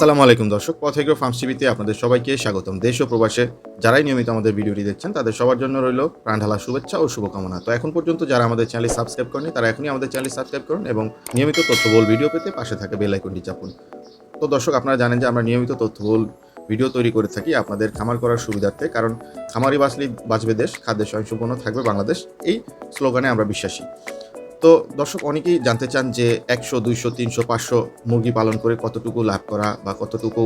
আসসালামু আলাইকুম দর্শক পথেগ্রো ফার্মস টিভিতে আপনাদের সবাইকে স্বাগতম। দেশ ও প্রবাসে যারাই নিয়মিত আমাদের ভিডিওটি দেখছেন, তাদের সবার জন্য রইল প্রাণঢালা শুভেচ্ছা ও শুভকামনা। তো এখন পর্যন্ত যারা আমাদের চ্যানেল সাবস্ক্রাইব করেনি তারা এখনই আমাদের চ্যানেল সাবস্ক্রাইব করুন এবং নিয়মিত তথ্যবহুল ভিডিও পেতে পাশে থাকে বেল আইকনটি চাপুন। তো দর্শক, আপনারা জানেন যে আমরা নিয়মিত তথ্যবহুল ভিডিও তৈরি করে থাকি আপনাদের খামার করার সুবিধার্থে, কারণ খামারি বাঁচলেই বাঁচবে দেশ খাদ্যের স্বয়ংসম্পন্ন থাকবে বাংলাদেশ। এই স্লোগানে আমরা বিশ্বাসী। তো দর্শক, অনেকেই জানতে চান যে একশো, দুইশো, তিনশো, পাঁচশো মুরগি পালন করে কতটুকু লাভ করা বা কতটুকু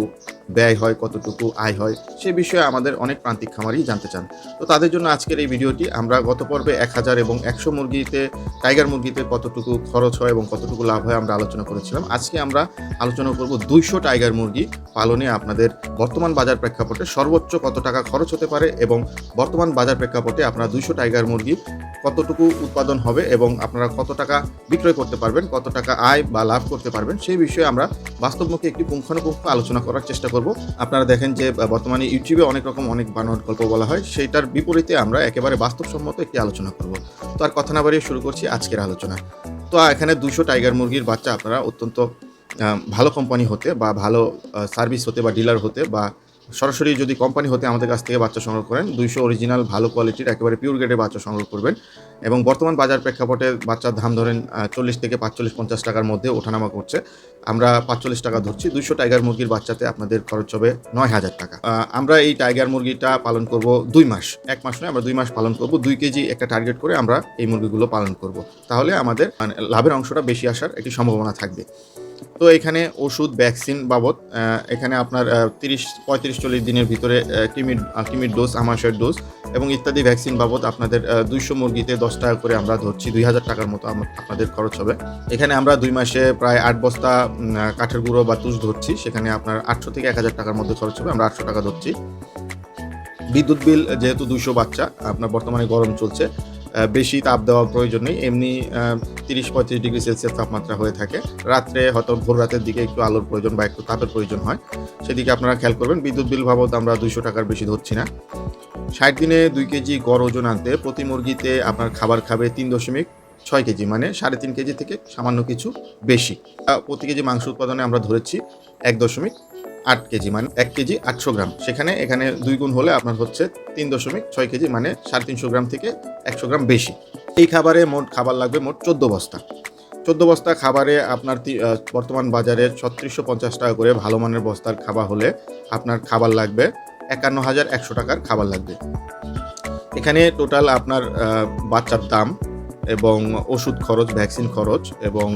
ব্যয় হয়, কতটুকু আয় হয়, সে বিষয়ে আমাদের অনেক প্রান্তিক খামারই জানতে চান। তো তাদের জন্য আজকের এই ভিডিওটি, আমরা গত পর্বে এক হাজার এবং একশো মুরগিতে, টাইগার মুরগিতে কতটুকু খরচ হয় এবং কতটুকু লাভ হয় আমরা আলোচনা করেছিলাম। আজকে আমরা আলোচনা করব দুইশো টাইগার মুরগি পালনে আপনাদের বর্তমান বাজার প্রেক্ষাপটে সর্বোচ্চ কত টাকা খরচ হতে পারে এবং বর্তমান বাজার প্রেক্ষাপটে আপনার দুইশো টাইগার মুরগি কতটুকু উৎপাদন হবে এবং আপনারা কত টাকা বিক্রয় করতে পারবেন, কত টাকা আয় বা লাভ করতে পারবেন, সেই বিষয়ে আমরা বাস্তবমুখী একটি পুঙ্খানুপুঙ্খ আলোচনা করার চেষ্টা করব। আপনারা দেখেন যে বর্তমানে ইউটিউবে অনেক রকম অনেক বানোয়াট গল্প বলা হয়, সেইটার বিপরীতে আমরা একেবারে বাস্তবসম্মত একটি আলোচনা করব। তো আর কথা না বাড়িয়ে শুরু করছি আজকের আলোচনা। তো এখানে দুশো টাইগার মুরগির বাচ্চা আপনারা অত্যন্ত ভালো কোম্পানি হতে বা ভালো সার্ভিস হতে বা ডিলার হতে বা সরাসরি যদি কোম্পানি হতে আমাদের কাছ থেকে বাচ্চা সংগ্রহ করেন দুইশো অরিজিনাল ভালো কোয়ালিটির একেবারে পিওর গ্রেডের বাচ্চা সংগ্রহ করবেন এবং বর্তমান বাজার প্রেক্ষাপটে বাচ্চার দাম ধরেন চল্লিশ থেকে পাঁচচল্লিশ পঞ্চাশ টাকার মধ্যে ওঠানামা করছে। আমরা পাঁচচল্লিশ টাকা ধরছি দুইশো টাইগার মুরগির বাচ্চাতে আপনাদের খরচ হবে নয় হাজার টাকা। আমরা এই টাইগার মুরগিটা পালন করব দুই মাস। এক মাস নয় আমরা দুই মাস পালন করব। দুই কেজি একটা টার্গেট করে আমরা এই মুরগিগুলো পালন করব। তাহলে আমাদের মানে, লাভের অংশটা বেশি আসার একটি সম্ভাবনা থাকবে। তো এখানে ওষুধ ভ্যাকসিন বাবদ এখানে আপনার তিরিশ, পঁয়ত্রিশ, চল্লিশ দিনের ভিতরে ক্রিমির ক্রিমির ডোজ আমাশয়ের ডোজ এবং ইত্যাদি ভ্যাকসিন বাবদ আপনাদের দুইশো মুরগিতে দশ টাকা করে আমরা ধরছি, দুই হাজার টাকার মতো আপনাদের খরচ হবে। এখানে আমরা দুই মাসে প্রায় আট বস্তা কাঠের গুঁড়ো বা তুষ ধরছি, সেখানে আপনার আটশো থেকে এক হাজার টাকার মধ্যে খরচ হবে, আমরা আটশো টাকা ধরছি। বিদ্যুৎ বিল যেহেতু দুশো বাচ্চা, আপনার বর্তমানে গরম চলছে বেশি তাপ দেওয়ার প্রয়োজন নেই। এমনি তিরিশ পঁয়ত্রিশ ডিগ্রি সেলসিয়াস তাপমাত্রা হয়ে থাকে। রাত্রে হয়তো ভোর রাতের দিকে একটু আলোর প্রয়োজন বা একটু তাপের প্রয়োজন হয়। সেদিকে আপনারা খেয়াল করবেন, বিদ্যুৎ বিল বাবদ আমরা দুইশো টাকার বেশি ধরছি না। ষাট দিনে দুই কেজি গড় ওজন আনতে প্রতি মুরগিতে আপনার খাবার খাবে তিন দশমিক ছয় কেজি মানে সাড়ে তিন কেজি থেকে সামান্য কিছু বেশি। প্রতি কেজি মাংস উৎপাদনে আমরা ধরেছি এক দশমিক আট কেজি মানে এক কেজি আটশো গ্রাম। সেখানে এখানে দুই গুণ হলে আপনার হচ্ছে তিন দশমিক ছয় কেজি মানে সাড়ে তিনশো গ্রাম থেকে একশো গ্রাম বেশি। এই খাবারে মোট খাবার লাগবে মোট চোদ্দ বস্তা। চোদ্দ বস্তা খাবারে আপনার বর্তমান বাজারে ছত্রিশশো পঞ্চাশ টাকা করে ভালো মানের বস্তার খাবার হলে আপনার খাবার লাগবে একান্ন হাজার একশো টাকার খাবার লাগবে। এখানে টোটাল আপনার বাচ্চার দাম এবং ওষুধ খরচ, ভ্যাকসিন খরচ এবং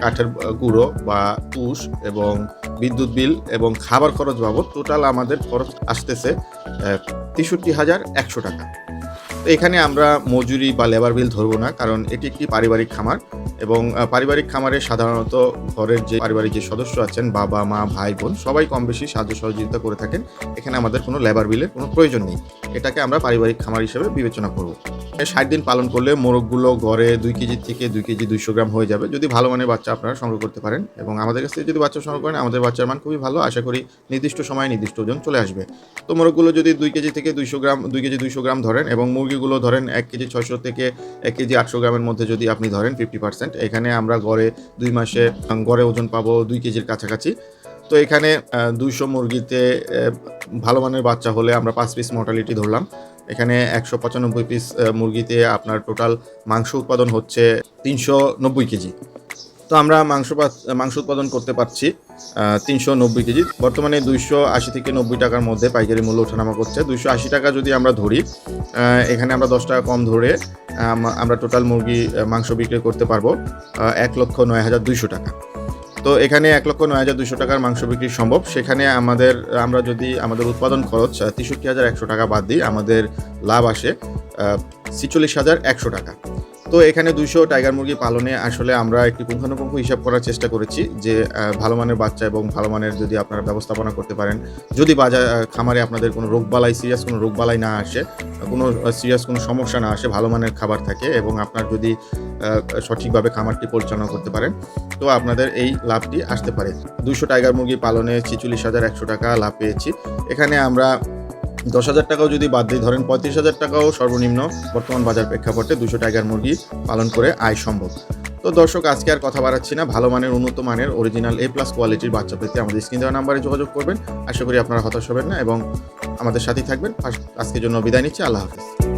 কাঠের গুঁড়ো বা তুষ এবং বিদ্যুৎ বিল এবং খাবার খরচ বাবদ টোটাল আমাদের খরচ আসতেছে তেষট্টি হাজার একশো টাকা। তো এখানে আমরা মজুরি বা লেবার বিল ধরবো না, কারণ এটি একটি পারিবারিক খামার এবং পারিবারিক খামারে সাধারণত ঘরের যে পারিবারিক যে সদস্য আছেন, বাবা, মা, ভাই, বোন, সবাই কম বেশি সাহায্য সহযোগিতা করে থাকেন। এখানে আমাদের কোনো লেবার বিলের কোনো প্রয়োজন নেই। এটাকে আমরা পারিবারিক খামার হিসেবে বিবেচনা করব। ষাট দিন পালন করলে মোরগগুলো গড়ে দুই কেজি থেকে দুই কেজি দুইশো গ্রাম হয়ে যাবে। যদি ভালো মানের বাচ্চা আপনারা সংগ্রহ করতে পারেন এবং আমাদের কাছ থেকে যদি বাচ্চা সংগ্রহ করেন, আমাদের বাচ্চার মান খুবই ভালো। আশা করি নির্দিষ্ট সময়ে নির্দিষ্ট ওজন চলে আসবে। তো মোরগগুলো যদি দুই কেজি থেকে দুইশো গ্রাম, দুই কেজি দুইশো গ্রাম ধরেন এবং মুরগিগুলো ধরেন এক কেজি ছয়শো থেকে এক কেজি আটশো গ্রামের মধ্যে যদি আপনি ধরেন ফিফটি পার্সেন্ট, এখানে আমরা গড়ে দুই মাসে, গড়ে ওজন পাবো দুই কেজির কাছাকাছি। তো এখানে দুইশো মুরগিতে ভালো মানের বাচ্চা হলে আমরা পাঁচ পিস মর্টালিটি ধরলাম। এখানে একশো পঁচানব্বই পিস মুরগিতে আপনার টোটাল মাংস উৎপাদন হচ্ছে তিনশো নব্বই কেজি। তো আমরা মাংস মাংস উৎপাদন করতে পারছি তিনশো নব্বই কেজি। বর্তমানে দুইশো আশি থেকে নব্বই টাকার মধ্যে পাইকারি মূল্য ওঠানামা করছে। দুইশো আশি টাকা যদি আমরা ধরি এখানে আমরা দশ টাকা কম ধরে আমরা টোটাল মুরগি মাংস বিক্রি করতে পারব এক লক্ষ নয় হাজার দুইশো টাকা। তো এখানে এক লক্ষ নয় হাজার দুশো টাকার মাংস বিক্রি সম্ভব। সেখানে আমাদের, আমরা যদি আমাদের উৎপাদন খরচ তেষট্টি হাজার একশো টাকা বাদ দিই, আমাদের লাভ আসে ছিচল্লিশ হাজার একশো টাকা। তো এখানে দুইশো টাইগার মুরগি পালনে আসলে আমরা একটি পুঙ্খানুপুঙ্খ হিসাব করার চেষ্টা করেছি যে ভালো মানের বাচ্চা এবং ভালো মানের যদি আপনারা ব্যবস্থাপনা করতে পারেন। যদি বাজার খামারে আপনাদের কোনো রোগবালাই সিরিয়াস কোনো রোগবালাই না আসে, কোনো সিরিয়াস কোনো সমস্যা না আসে, ভালো মানের খাবার থাকে এবং আপনার যদি সঠিকভাবে খামারটি পরিচালনা করতে পারেন। তো আপনাদের এই লাভটি আসতে পারে। দুশো টাইগার মুরগি পালনে ছিচল্লিশ হাজার একশো টাকা লাভ পেয়েছি। এখানে আমরা দশ হাজার টাকাও যদি বাদ দিই, ধরেন পঁয়ত্রিশ হাজার টাকাও সর্বনিম্ন বর্তমান বাজার প্রেক্ষাপটে দুশো টাইগার মুরগি পালন করে আয় সম্ভব। তো দর্শক, আজকে আর কথা বাড়াচ্ছি না। ভালো মানের, উন্নত মানের অরিজিনাল এ প্লাস কোয়ালিটির বাচ্চা পেতে আমাদের স্ক্রিন দেওয়া নাম্বারে যোগাযোগ করবেন। আশা করি আপনারা হতাশ হবেন না এবং আমাদের সাথেই থাকবেন। আজ- আজকের জন্য বিদায় নিচ্ছি। আল্লাহ হাফিজ।